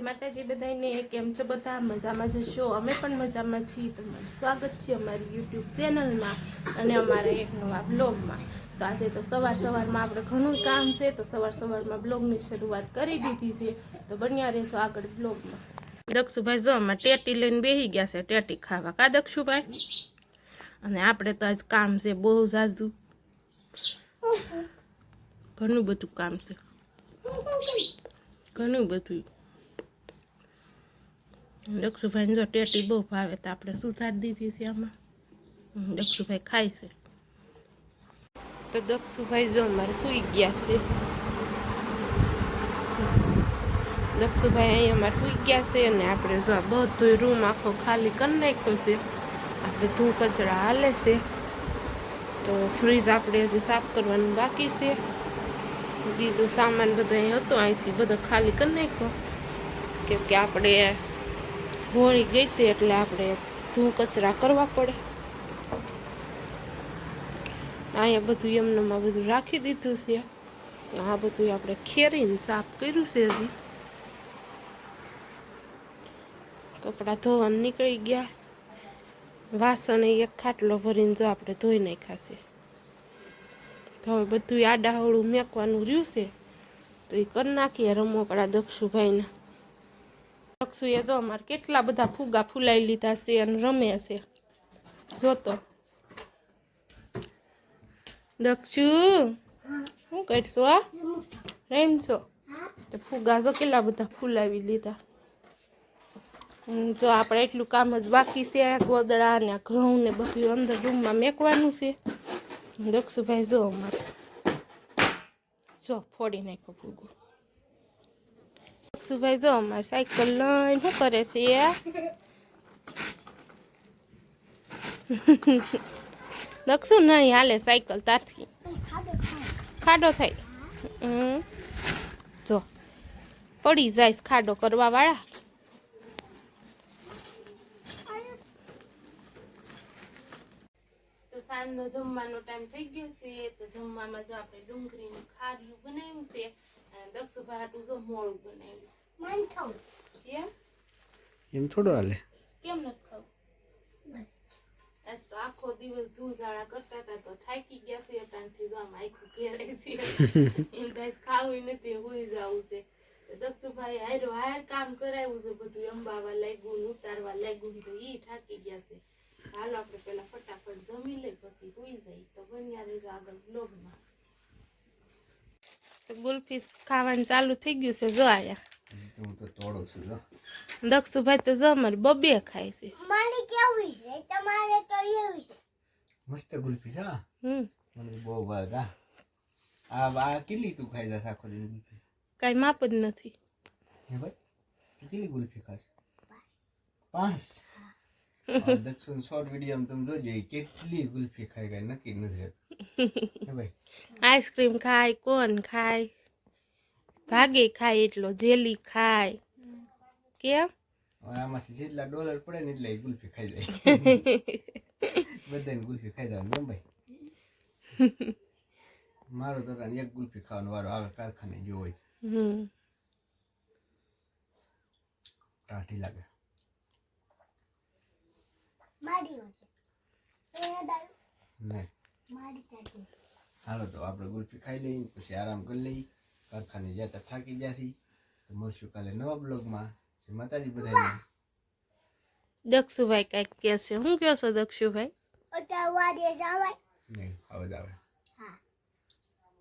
માતાજી બધાને કેમ છો? બધા મજામાં જશો અમે પણ મજામાં છીએ. તમારું સ્વાગત છે અમારી યુટ્યુબ ચેનલમાં અને અમારા એક નવા બ્લોગમાં. તો આજે તો સવાર સવારમાં આપણે ઘણું કામ છે, તો સવાર સવારમાં બ્લોગની શરૂઆત કરી દીધી છે. તો બન્યા રહેશો આગળ બ્લોગમાં. દક્ષુભાઈ જો અમારે ટેટી લઈને બેસી ગયા છે. ટેટી ખાવા. કા દક્ષુભાઈ? અને આપણે તો આજ કામ છે બહુ ઝાઝું. ઘણું બધું કામ છે. ઘણું બધું. દક્ષુભાઈને જો ટેટી બહુ ભાવે તો આપણે સુધારી દીધી છે આમાં. હમ, દક્ષુભાઈ ખાય છે. તો દક્ષુભાઈ જો અમારે સુઈ ગયા છે. દક્ષુભાઈ અહીં અમારે સુઈ ગયા છે અને આપણે જો આ બધો રૂમ આખો ખાલી કરી નાખ્યો છે. આપણે ધૂળ કચરા હાલે છે. તો ફ્રીજ આપણે હજી સાફ કરવાનું બાકી છે. બીજો સામાન બધો અહીં હતો અહીંથી બધો ખાલી કરી નાખ્યો. કેમ કે આપણે હોળી ગઈ છે એટલે આપણે ધૂ કચરા કરવા પડે. અહીંયા બધું એમનામાં બધું રાખી દીધું છે. આ બધું આપણે ખેરીને સાફ કર્યું છે હજી. કપડાં ધોવાનું નીકળી ગયા. વાસણ એક ખાટલો ભરીને જો આપણે ધોઈ નાખ્યા છે. તો હવે બધું આડાહવળું મેકવાનું રહ્યું છે. તો એ કરી નાખીએ રમોકડા દક્ષુભાઈને. દક્ષુએ જો અમારે કેટલા બધા ફુગા ફૂલાઈ લીધા છે અને રમે છે. જોતો દક્ષુ, શું કરશો આ રમશો? તો જો કેટલા બધા ફૂલાવી લીધા. જો આપણે એટલું કામ જ બાકી છે ગોદડા ને ઘઉં ને બધું અંદર રૂમમાં મેકવાનું છે. દક્ષુભાઈ, જો અમારે. જો, ફોડી નાખ્યો ફૂગો દક્ષુભાઈ જો અમારે સાયકલ લઈને શું કરે છે દક્ષુ નહીં હાલે સાયકલ તારથી. ખાડો હમ. જો, પડી જાય ખાડો કરવા વાળા સાંજનો જમવાનો ટાઈમ થઈ ગયો છે, તો જમવામાં જો આપણે ડુંગળીનું ખાર્યું બનાવ્યું છે દક્ષુભાઈ હાટું જો મોળું બનાવ્યું છે. એમ એમ થોડો હાલે. કેમ નથી ખાવું આજ તો આખો દિવસ ધૂળઝાડા કરતા હતા તો થાકી ગયા છે અટાણથી જો આમ આખું ઘેરાય છે. એમ થાય ખાવું નથી હોઈ જવું છે. તો દક્ષુભાઈ હારો હાર કામ કરાવ્યું છે બધું અંબાવા લાગ્યું ઉતારવા લાગ્યું તો ઈ થાકી ગયા છે. હાલો આપણે પેલા ફટાફટ જમી લઈ પછી હોઈ જાય તો બન્યા રહેજો આગળ બ્લોગમાં ગુલ્ફી ખાવાનું ચાલુ થઈ ગયું છે જો આયા. હું તો તોડું છું જો. દક્ષુભાઈ તો જો અમારે બબે ખાય છે. મારે કેવી છે? તમારે તો એવી છે. મસ્ત ગુલ્ફી છે હા હમ. મને બહુ ભાગ આ આ કેટલી તું ખાઈ જા આખો દિન ગુલ્ફી? કાંઈ માપ જ નથી. હે ભાઈ કેટલી ગુલ્ફી ખાશ? પાંચ. આ શોર્ટ વીડિયો તમે જોજો કેટલી ગુલ્ફી ખાઈ ગઈ નક્કી નથી રહેતું. આઈસ્ક્રીમ ખાય કોન ખાય ભાગે ખાય એટલો જેલી ખાય કેમ હવે આમાંથી જેટલા ડોલર પડે ને એટલા એ ગુલ્ફી ખાઈ જાય બધાને ગુલ્ફી ખાઈ જવાનું કેમ ભાઈ મારો તો કાંઈ એક ગુલ્ફી ખાવાનો વારો આવે કારખાને જો હોય હમ ટાઢી લાગે મારી હોય એ દારૂ નહીં મારી ચાટી હાલો તો આપણે ગુલ્ફી ખાઈ લઈએ પછી આરામ કરી લઈએ. કારખાને જ્યાં થાકી જશે તો મળશું કાલે નવા બ્લોગમાં. જય માતાજી બધા દક્ષુભાઈ કાંઈક કહે છે. હું કહો છો દક્ષુભાઈ? હવે જ હા.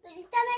પછી તમે